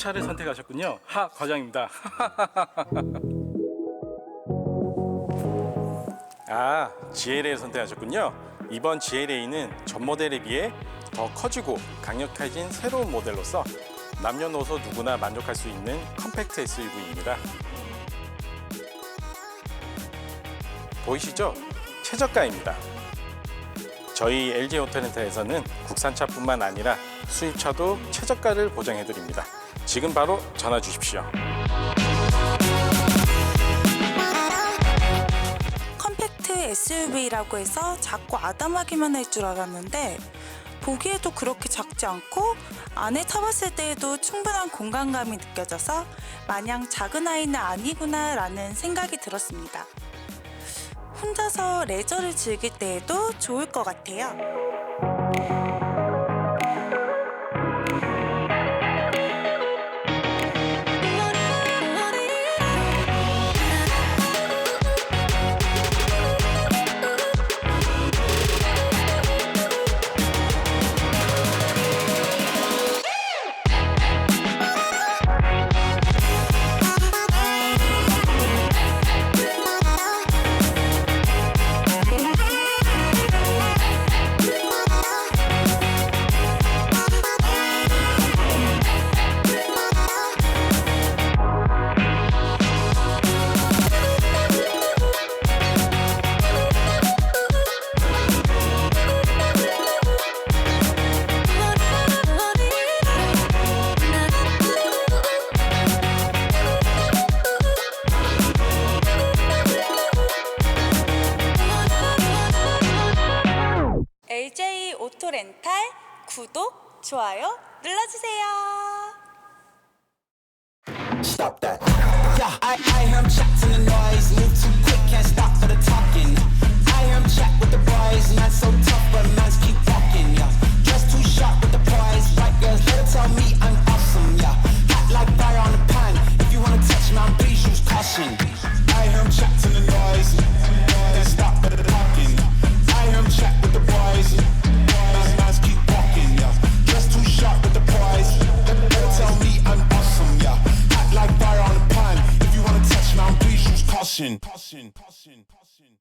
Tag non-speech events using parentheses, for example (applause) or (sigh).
차를 선택하셨군요. 하 과장입니다. (laughs) 아, GLA를 선택하셨군요. 이번 GLA는 전 모델에 비해 더 커지고 강력해진 새로운 모델로서 남녀노소 누구나 만족할 수 있는 컴팩트 SUV입니다. 보이시죠? 최저가입니다. 저희 LG 오토렌터에서는 국산차뿐만 아니라 수입차도 최저가를 보장해 드립니다. 지금 바로 전화 주십시오. 컴팩트 SUV라고 해서 작고 아담하기만 할 줄 알았는데 보기에도 그렇게 작지 않고 안에 타봤을 때에도 충분한 공간감이 느껴져서 마냥 작은 아이는 아니구나 라는 생각이 들었습니다. 혼자서 레저를 즐길 때에도 좋을 것 같아요. 오토렌탈 구독, 좋아요 눌러주세요. Stop that. Yeah, I, I hear him chatting the noise. Move too Passion. Passion. Passion. Passion.